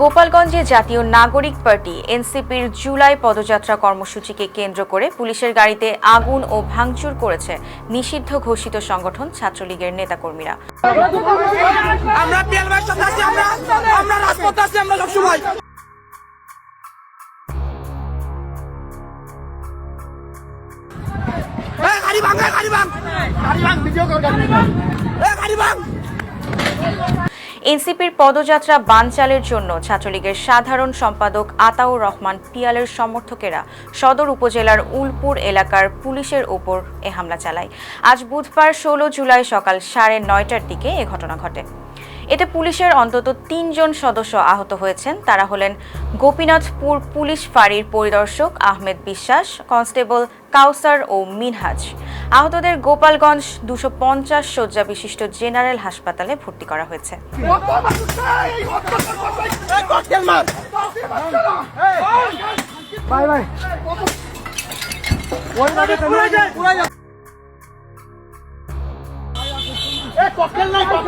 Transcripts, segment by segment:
গোপালগঞ্জে জাতীয় নাগরিক পার্টি, এনসিপির জুলাই পদযাত্রা কর্মসূচিকে কেন্দ্র করে পুলিশের গাড়িতে আগুন ও ভাঙচুর করেছে নিষিদ্ধ ঘোষিত সংগঠন ছাত্রলীগের নেতাকর্মীরা। গাড়ি এনসিপির পদযাত্রা বানচালের জন্য ছাত্রলীগের সাধারণ সম্পাদক আতাউর রহমান পিয়ালের সমর্থকেরা সদর উপজেলার উলপুর এলাকার পুলিশের ওপর এ হামলা চালায়। আজ বুধবার ষোলো জুলাই সকাল সাড়ে নয়টার দিকে এ ঘটনা ঘটে। এতে পুলিশের অন্তত তিনজন সদস্য আহত হয়েছেন। তারা হলেন গোপীনাথপুর পুলিশ ফাঁড়ির পরিদর্শক আহমেদ বিশ্বাস, কনস্টেবল কাউসার ও মিনহাজ। আহতদের গোপালগঞ্জ দুশো পঞ্চাশ শয্যা বিশিষ্ট জেনারেল হাসপাতালে ভর্তি করা হয়েছে।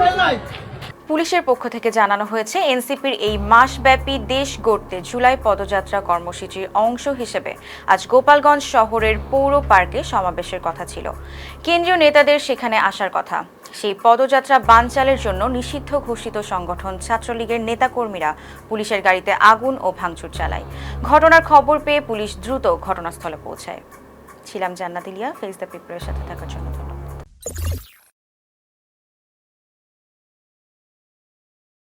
নাই নাই। পুলিশের পক্ষ থেকে জানানো হয়েছে, এনসিপির এই মাসব্যাপী দেশ গড়তে জুলাই পদযাত্রা কর্মসূচির অংশ হিসেবে আজ গোপালগঞ্জ শহরের পৌর পার্কে সমাবেশের কথা ছিল। কেন্দ্রীয় নেতাদের সেখানে আসার কথা। সেই পদযাত্রা বানচালের জন্য নিষিদ্ধ ঘোষিত সংগঠন ছাত্রলীগের নেতাকর্মীরা পুলিশের গাড়িতে আগুন ও ভাঙচুর চালায়। ঘটনার খবর পেয়ে পুলিশ দ্রুত ঘটনাস্থলে পৌঁছায়। ছিলাম জান্নাত ইলিয়া ফেস দ্য পিপলের সাথে থাকার জন্য ধন্যবাদ।